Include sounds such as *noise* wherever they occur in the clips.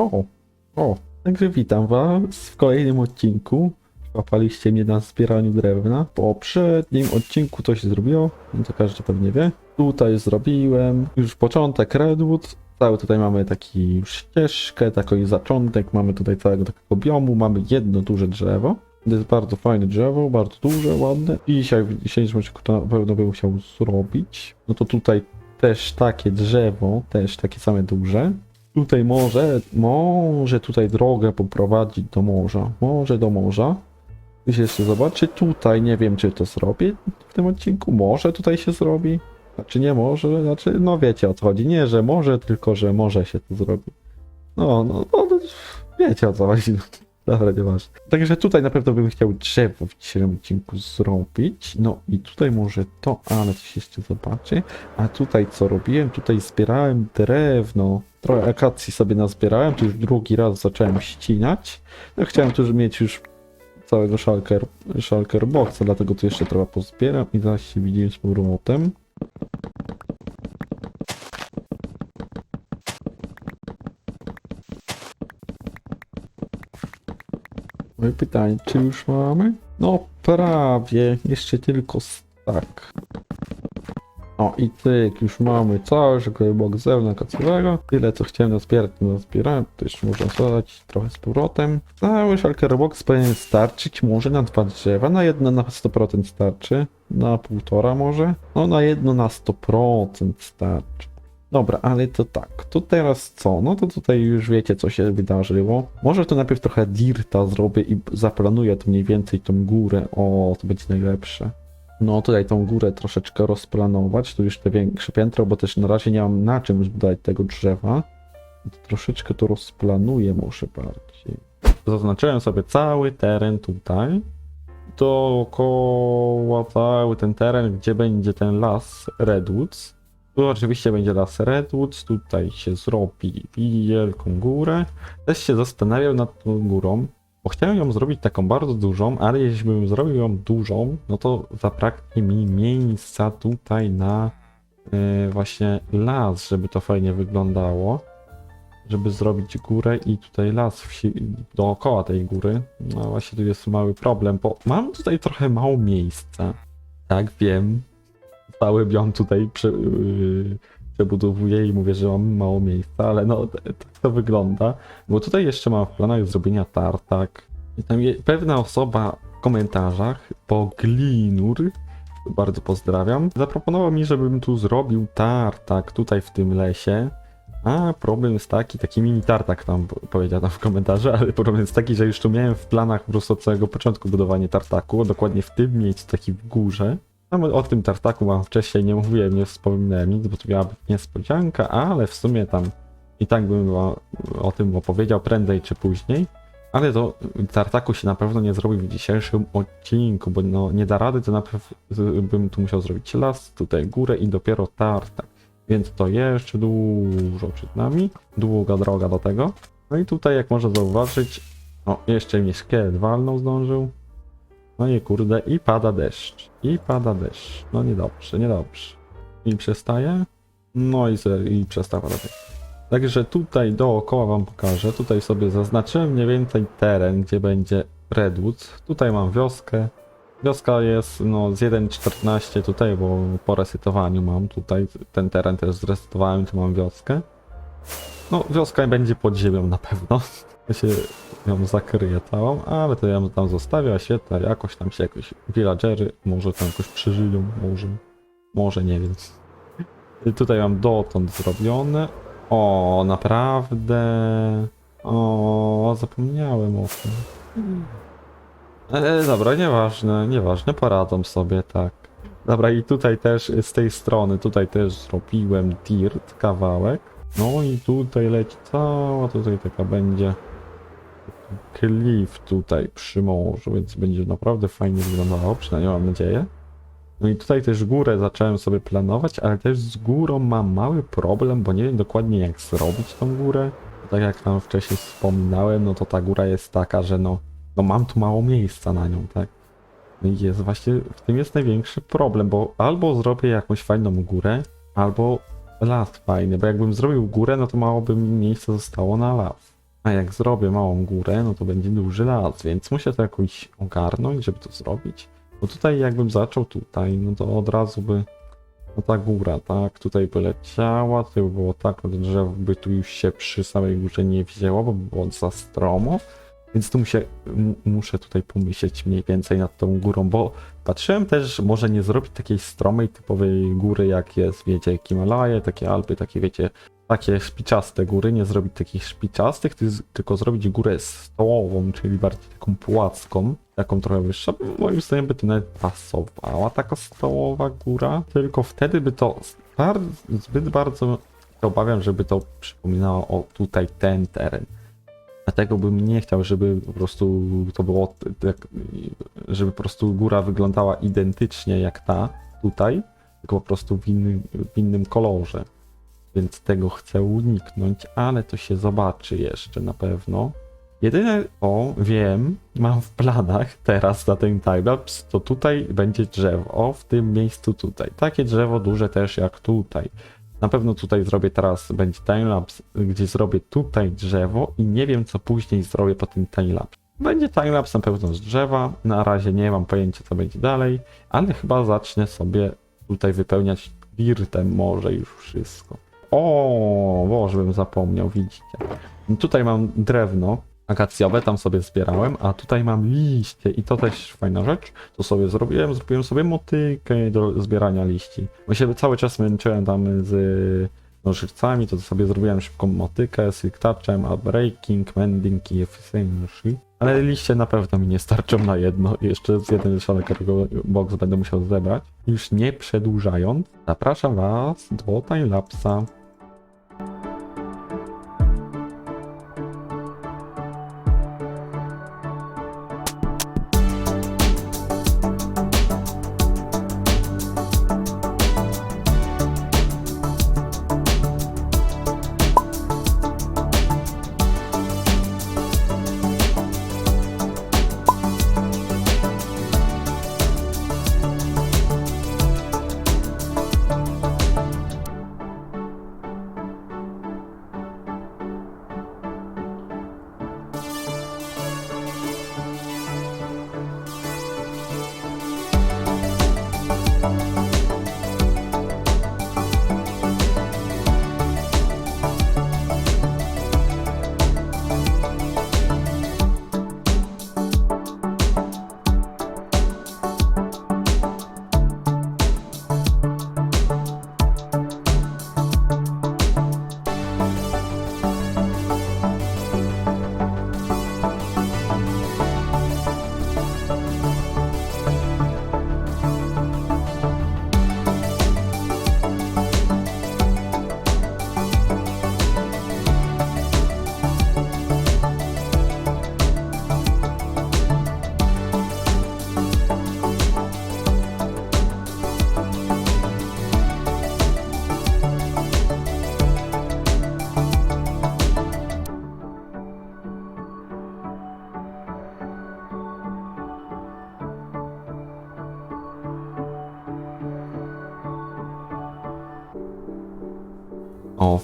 O, o, także witam was w kolejnym odcinku. Łapaliście mnie na zbieraniu drewna. Po poprzednim odcinku coś zrobiło, no to każdy pewnie wie. Tutaj zrobiłem już początek Redwood. Cały tutaj mamy taki ścieżkę, taki zaczątek, mamy tutaj całego takiego biomu, mamy jedno duże drzewo. To jest bardzo fajne drzewo, bardzo duże, ładne. I dzisiaj w dzisiejszym to na pewno bym chciał zrobić. No to tutaj też takie drzewo, też takie same duże. Tutaj może, może tutaj drogę poprowadzić do morza. Może do morza. Tu się jeszcze zobaczy. Tutaj nie wiem, czy to zrobię w tym odcinku. Może tutaj się zrobi. Znaczy nie może, znaczy no wiecie o co chodzi. Nie, że może, tylko że może się to zrobi. No, no, no, wiecie o co chodzi. Dobra, nieważne. Także tutaj na pewno bym chciał drzewo w dzisiejszym odcinku zrobić. No i tutaj może to, ale coś jeszcze zobaczy. A tutaj co robiłem? Tutaj zbierałem drewno. Trochę akacji sobie nazbierałem, tu już drugi raz zacząłem ścinać. No chciałem tu mieć już całego shulker, shulker boxa, dlatego tu jeszcze trochę pozbieram i zaraz się widzimy z powrotem. Moje pytanie, czy już mamy? No prawie, jeszcze tylko tak. O i tyk, już mamy cały blok zewnątrz kacowego. Tyle co chciałem nazbierać, to nazbierałem. To jeszcze można zadać trochę z powrotem. Cały shulker box powinien starczyć może na dwa drzewa. Na jedno na 100% starczy. Na półtora może. No na jedno na 100% starczy. Dobra, ale to tak, to teraz co? No to tutaj już wiecie, co się wydarzyło. Może to najpierw trochę dirta zrobię i zaplanuję to mniej więcej tą górę. O, to będzie najlepsze. No tutaj tą górę troszeczkę rozplanować, tu już te większe piętro, bo też na razie nie mam na czym zbudować tego drzewa. Troszeczkę to rozplanuję może bardziej. Zaznaczyłem sobie cały teren tutaj. Dookoła cały ten teren, gdzie będzie ten las Redwoods. Tu oczywiście będzie las Redwoods, tutaj się zrobi wielką górę. Też się zastanawiam nad tą górą, bo chciałem ją zrobić taką bardzo dużą, ale jeśli bym zrobił ją dużą, no to zabraknie mi miejsca tutaj na yy, właśnie las, żeby to fajnie wyglądało. Żeby zrobić górę i tutaj las wsi- dookoła tej góry. No właśnie tu jest mały problem, bo mam tutaj trochę mało miejsca. Tak, wiem. Cały biom tutaj prze, yy, przebudowuję i mówię, że mam mało miejsca, ale no tak to wygląda. Bo tutaj jeszcze mam w planach zrobienia tartak. I tam je, pewna osoba w komentarzach, Poglinur, bardzo pozdrawiam, zaproponował mi, żebym tu zrobił tartak tutaj w tym lesie. A problem jest taki, taki mini tartak tam powiedział w komentarzu, ale problem jest taki, że już tu miałem w planach po prostu od samego początku budowanie tartaku, dokładnie w tym miejscu, taki w górze. O tym tartaku wam wcześniej nie mówiłem, nie wspominałem nic, bo to miała niespodzianka, ale w sumie tam i tak bym o tym opowiedział prędzej czy później. Ale to tartaku się na pewno nie zrobi w dzisiejszym odcinku, bo no nie da rady, to najpierw z- bym tu musiał zrobić las, tutaj górę i dopiero tartak. Więc to jeszcze dużo przed nami, długa droga do tego. No i tutaj jak można zauważyć, o jeszcze mnie szkielet walnął zdążył. No i kurde, i pada deszcz. I pada deszcz. No niedobrze, niedobrze. I przestaje. No i, i przestała padać. Także tutaj dookoła wam pokażę. Tutaj sobie zaznaczyłem mniej więcej teren, gdzie będzie Redwood. Tutaj mam wioskę. Wioska jest no z 1.14 tutaj, bo po resetowaniu mam tutaj ten teren też zresetowałem, tu mam wioskę. No wioska będzie pod ziemią na pewno. *laughs* Ja się ją zakryję całą, ale to ją tam zostawię, oświetlę, jakoś tam się jakoś villagery może tam jakoś przeżyją, może, może nie wiem. I tutaj mam dotąd zrobione. O, naprawdę. O, zapomniałem o tym. E, dobra, nieważne, nieważne, poradzą sobie, tak. Dobra, i tutaj też z tej strony, tutaj też zrobiłem dirt, kawałek. No i tutaj leci cała, tutaj taka będzie klif tutaj przy morzu, więc będzie naprawdę fajnie wyglądało, przynajmniej mam nadzieję. No i tutaj też górę zacząłem sobie planować, ale też z górą mam mały problem, bo nie wiem dokładnie jak zrobić tą górę. Tak jak tam wcześniej wspominałem, no to ta góra jest taka, że no, no mam tu mało miejsca na nią, tak? No i jest właśnie, w tym jest największy problem, bo albo zrobię jakąś fajną górę, albo las fajny, bo jakbym zrobił górę, no to mało by mi miejsca zostało na las. A jak zrobię małą górę, no to będzie duży las, więc muszę to jakoś ogarnąć, żeby to zrobić. Bo tutaj jakbym zaczął tutaj, no to od razu by no ta góra, tak, tutaj by leciała, tutaj by było tak, to drzewo by tu już się przy samej górze nie wzięło, bo by było za stromo. Więc tu muszę, muszę tutaj pomyśleć mniej więcej nad tą górą, bo patrzyłem też, może nie zrobić takiej stromej, typowej góry, jak jest, wiecie, Himalaje, takie Alpy, takie, wiecie, takie szpiczaste góry, nie zrobić takich szpiczastych, ty- tylko zrobić górę stołową, czyli bardziej taką płaską, taką trochę wyższą. Moim zdaniem by to nawet pasowała taka stołowa góra, tylko wtedy by to bar- zbyt bardzo się obawiam, żeby to przypominało o tutaj ten teren. Dlatego bym nie chciał, żeby po prostu to było tak, żeby po prostu góra wyglądała identycznie jak ta tutaj, tylko po prostu w innym, w innym kolorze. Więc tego chcę uniknąć, ale to się zobaczy jeszcze na pewno. Jedyne, o wiem, mam w planach teraz na ten timelapse, to tutaj będzie drzewo, o, w tym miejscu tutaj. Takie drzewo duże też jak tutaj. Na pewno tutaj zrobię teraz, będzie timelapse, gdzie zrobię tutaj drzewo i nie wiem co później zrobię po tym timelapse. Będzie timelapse na pewno z drzewa, na razie nie mam pojęcia co będzie dalej, ale chyba zacznę sobie tutaj wypełniać dirtem może już wszystko. O, Boże, bym zapomniał, widzicie. Tutaj mam drewno akacjowe, tam sobie zbierałem, a tutaj mam liście i to też fajna rzecz. To sobie zrobiłem, zrobiłem sobie motykę do zbierania liści. Bo się cały czas męczyłem tam z nożyczcami, to sobie zrobiłem szybką motykę, silk touchem, breaking, mending i efficiency. Ale liście na pewno mi nie starczą na jedno. Jeszcze z jeden szalek box będę musiał zebrać. Już nie przedłużając, zapraszam was do timelapsa.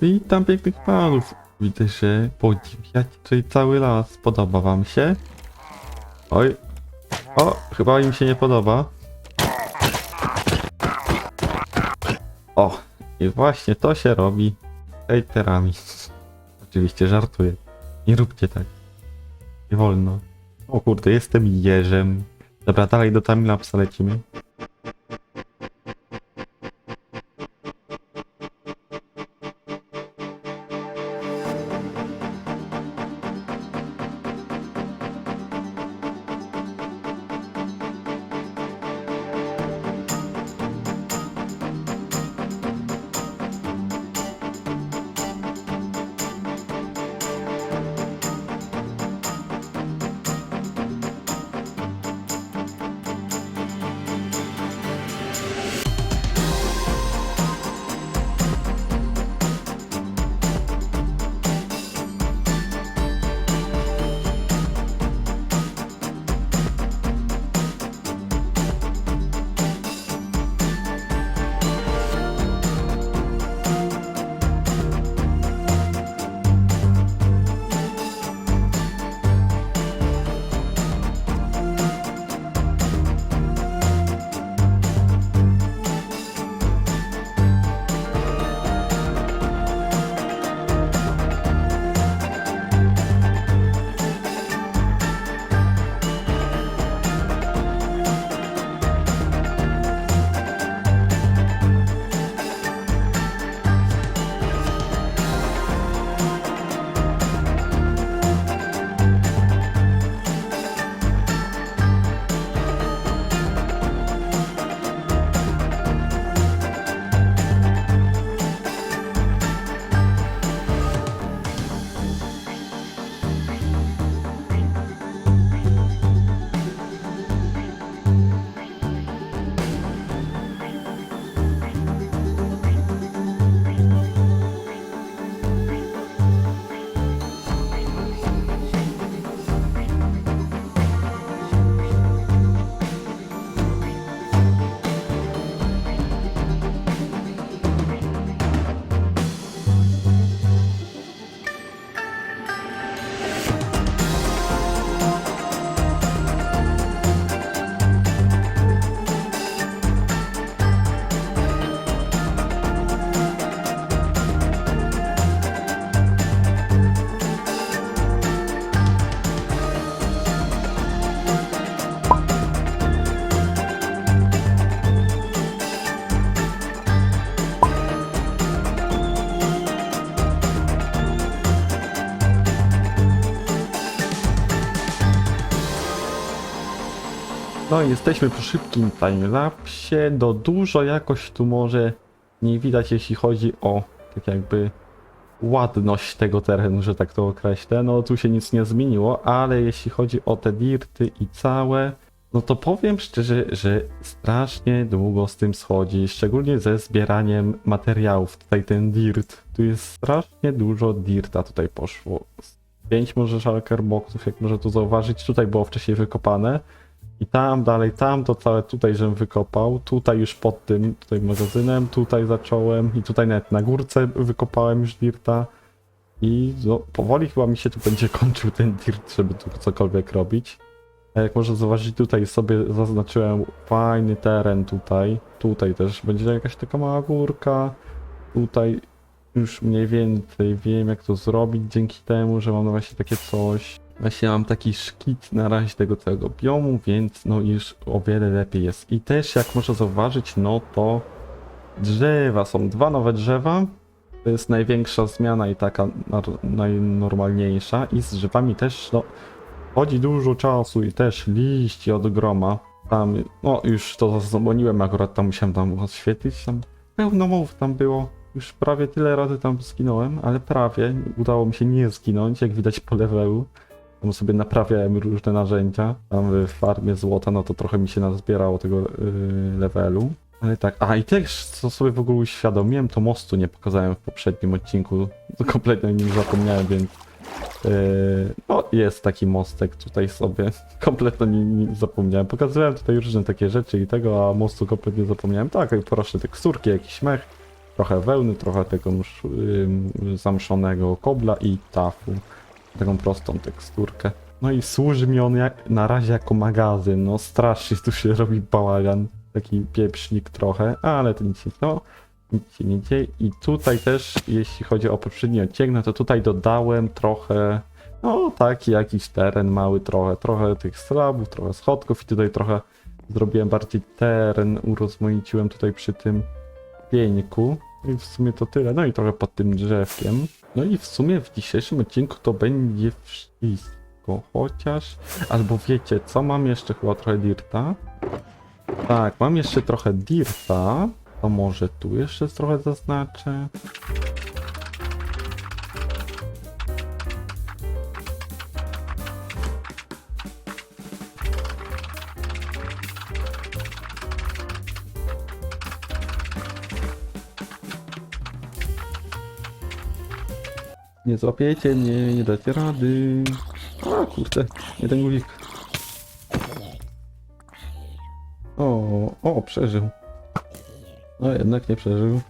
Witam pięknych panów. Widzę, że podziwiacie cały las. Podoba wam się? Oj. O, chyba im się nie podoba. O, i właśnie to się robi hejterami. Oczywiście żartuję. Nie róbcie tak. Nie wolno. O kurde, jestem jeżem. Dobra, dalej do timelapsa lecimy. No jesteśmy po szybkim timelapsie. Do dużo jakoś tu może nie widać, jeśli chodzi o tak jakby ładność tego terenu, że tak to określę. No tu się nic nie zmieniło, ale jeśli chodzi o te dirty i całe, no to powiem szczerze, że strasznie długo z tym schodzi, szczególnie ze zbieraniem materiałów. Tutaj ten dirt, tu jest strasznie dużo dirta tutaj poszło. Pięć może shulker boxów, jak może tu zauważyć, tutaj było wcześniej wykopane. I tam dalej, tam to całe tutaj, żem wykopał. Tutaj już pod tym, tutaj magazynem, tutaj zacząłem i tutaj nawet na górce wykopałem już dirta. I no, powoli chyba mi się tu będzie *laughs* kończył ten dirt, żeby tu cokolwiek robić. A jak można zauważyć, tutaj sobie zaznaczyłem fajny teren tutaj. Tutaj też będzie jakaś taka mała górka. Tutaj już mniej więcej wiem jak to zrobić dzięki temu, że mam właśnie takie coś. Właśnie mam taki szkit na razie tego całego biomu, więc no już o wiele lepiej jest. I też jak można zauważyć, no to drzewa, są dwa nowe drzewa. To jest największa zmiana i taka najnormalniejsza. I z drzewami też, no, chodzi dużo czasu i też liści od groma. Tam, no już to zadzwoniłem, akurat tam musiałem tam oświetlić, tam pełno mów tam było. Już prawie tyle razy tam zginąłem, ale prawie udało mi się nie zginąć, jak widać po levelu. Tam sobie naprawiałem różne narzędzia. Tam w farmie złota, no to trochę mi się nazbierało tego yy, levelu. Ale tak, a i też co sobie w ogóle uświadomiłem, to mostu nie pokazałem w poprzednim odcinku. Kompletnie o nim zapomniałem, więc yy, no jest taki mostek tutaj sobie. *laughs* Kompletnie nie, nie zapomniałem. Pokazywałem tutaj różne takie rzeczy i tego, a mostu kompletnie zapomniałem. Tak, proszę, teksturki, jakiś mech, trochę wełny, trochę tego już, yy, zamszonego kobla i tafu. Taką prostą teksturkę. No i służy mi on jak, na razie jako magazyn. No strasznie tu się robi bałagan. Taki pieprznik trochę, ale to nic no, nic się nie dzieje. I tutaj też, jeśli chodzi o poprzedni odcinek, no to tutaj dodałem trochę, no taki jakiś teren mały trochę, trochę tych slabów, trochę schodków i tutaj trochę zrobiłem bardziej teren, urozmaiciłem tutaj przy tym pieńku. I w sumie to tyle. No i trochę pod tym drzewkiem. No i w sumie w dzisiejszym odcinku to będzie wszystko. Chociaż, albo wiecie co, mam jeszcze chyba trochę dirta. Tak, mam jeszcze trochę dirta. To może tu jeszcze trochę zaznaczę. Nie złapiecie mnie, nie dacie rady. A kurde, jeden guzik. O, o, przeżył. No jednak nie przeżył.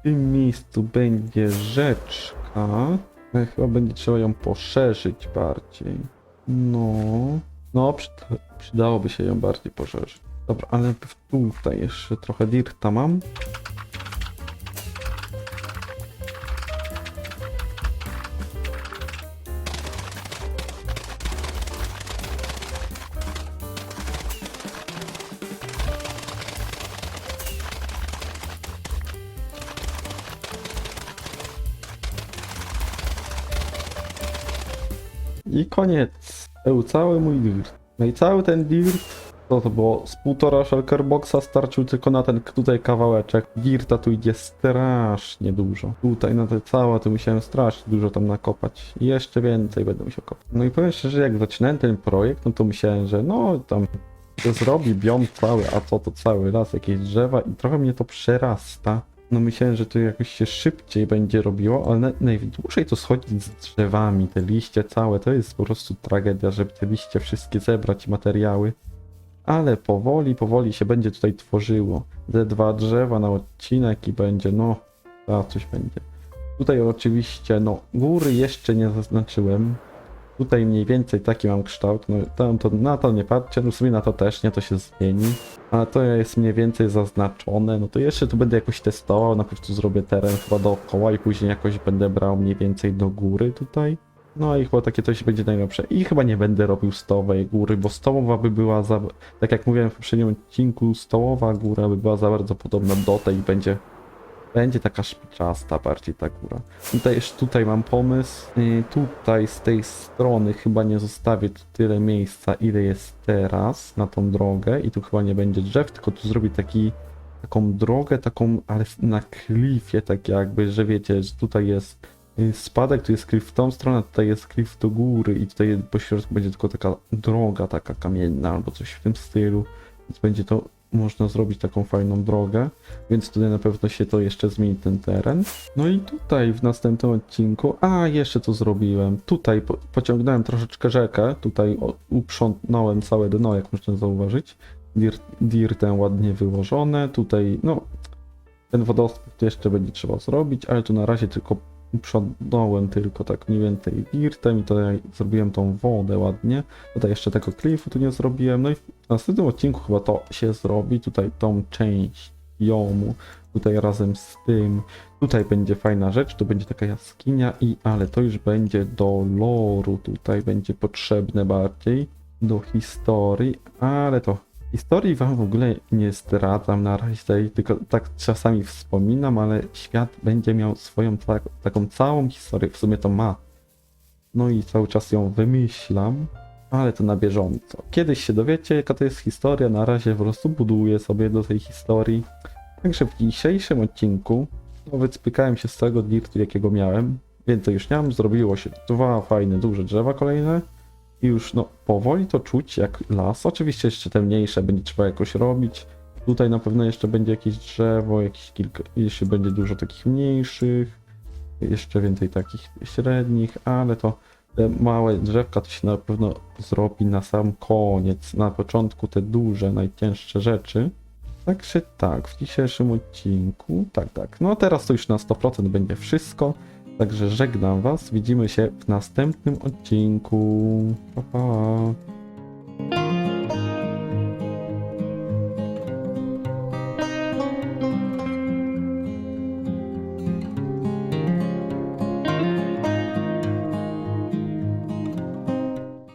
W tym miejscu będzie rzeczka. ale Chyba będzie trzeba ją poszerzyć bardziej. No. No, przyda przydałoby się ją bardziej poszerzyć. Dobra, ale tutaj jeszcze trochę dirta mam. I koniec. Był cały mój dirt. No i cały ten dirt, to to było z półtora shulker boxa starczył tylko na ten tutaj kawałeczek. Dirta tu idzie strasznie dużo. Tutaj na te całe to musiałem strasznie dużo tam nakopać. I jeszcze więcej będę musiał kopać. No i powiem szczerze, jak zaczynałem ten projekt, no to myślałem, że no tam to zrobi biom cały, a co to cały raz, jakieś drzewa i trochę mnie to przerasta. No myślałem, że to jakoś się szybciej będzie robiło, ale na- najdłużej to schodzi z drzewami, te liście całe, to jest po prostu tragedia, żeby te liście wszystkie zebrać materiały. Ale powoli, powoli się będzie tutaj tworzyło. Ze dwa drzewa na odcinek i będzie, no, a coś będzie. Tutaj oczywiście, no, góry jeszcze nie zaznaczyłem. Tutaj mniej więcej taki mam kształt, no tam to, na to nie patrzcie, no w sumie na to też nie, to się zmieni. A to jest mniej więcej zaznaczone, no to jeszcze tu będę jakoś testował, najpierw tu zrobię teren chyba dookoła i później jakoś będę brał mniej więcej do góry tutaj. No i chyba takie coś będzie najlepsze. I chyba nie będę robił stołowej góry, bo stołowa by była za... Tak jak mówiłem w poprzednim odcinku, stołowa góra by była za bardzo podobna do tej i będzie Będzie taka szpiczasta bardziej ta góra. Tutaj, tutaj mam pomysł. Yy, tutaj z tej strony chyba nie zostawię tu tyle miejsca, ile jest teraz na tą drogę i tu chyba nie będzie drzew, tylko tu zrobię taki, taką drogę, taką, ale na klifie, tak jakby, że wiecie, że tutaj jest yy, spadek, tu jest klif w tą stronę, tutaj jest klif do góry i tutaj po środku będzie tylko taka droga, taka kamienna albo coś w tym stylu, więc będzie to można zrobić taką fajną drogę, więc tutaj na pewno się to jeszcze zmieni ten teren. No i tutaj w następnym odcinku, a jeszcze to zrobiłem, tutaj po, pociągnąłem troszeczkę rzekę, tutaj uprzątnąłem całe dno, jak można zauważyć, Dirt, dirtem ładnie wyłożone, tutaj no ten wodospad jeszcze będzie trzeba zrobić, ale tu na razie tylko uprzątnąłem tylko tak mniej więcej dirtem i tutaj zrobiłem tą wodę ładnie. Tutaj jeszcze tego klifu tu nie zrobiłem. No i w następnym odcinku chyba to się zrobi. Tutaj tą część jomu. Tutaj razem z tym. Tutaj będzie fajna rzecz. Tu będzie taka jaskinia i ale to już będzie do loru. Tutaj będzie potrzebne bardziej do historii, ale to historii wam w ogóle nie zdradzam na razie, tylko tak czasami wspominam, ale świat będzie miał swoją tak, taką całą historię, w sumie to ma. No i cały czas ją wymyślam, ale to na bieżąco. Kiedyś się dowiecie, jaka to jest historia, na razie po prostu buduję sobie do tej historii. Także w dzisiejszym odcinku no, wycpykałem się z całego dirtu, jakiego miałem. Więcej już nie mam, zrobiło się dwa fajne, duże drzewa kolejne. I już no powoli to czuć jak las. Oczywiście jeszcze te mniejsze będzie trzeba jakoś robić. Tutaj na pewno jeszcze będzie jakieś drzewo, jakieś kilka, jeszcze będzie dużo takich mniejszych, jeszcze więcej takich średnich, ale to te małe drzewka to się na pewno zrobi na sam koniec. Na początku te duże, najcięższe rzeczy. Także tak, w dzisiejszym odcinku, tak, tak. No teraz to już na 100% będzie wszystko. Także żegnam Was. Widzimy się w następnym odcinku. Pa, pa.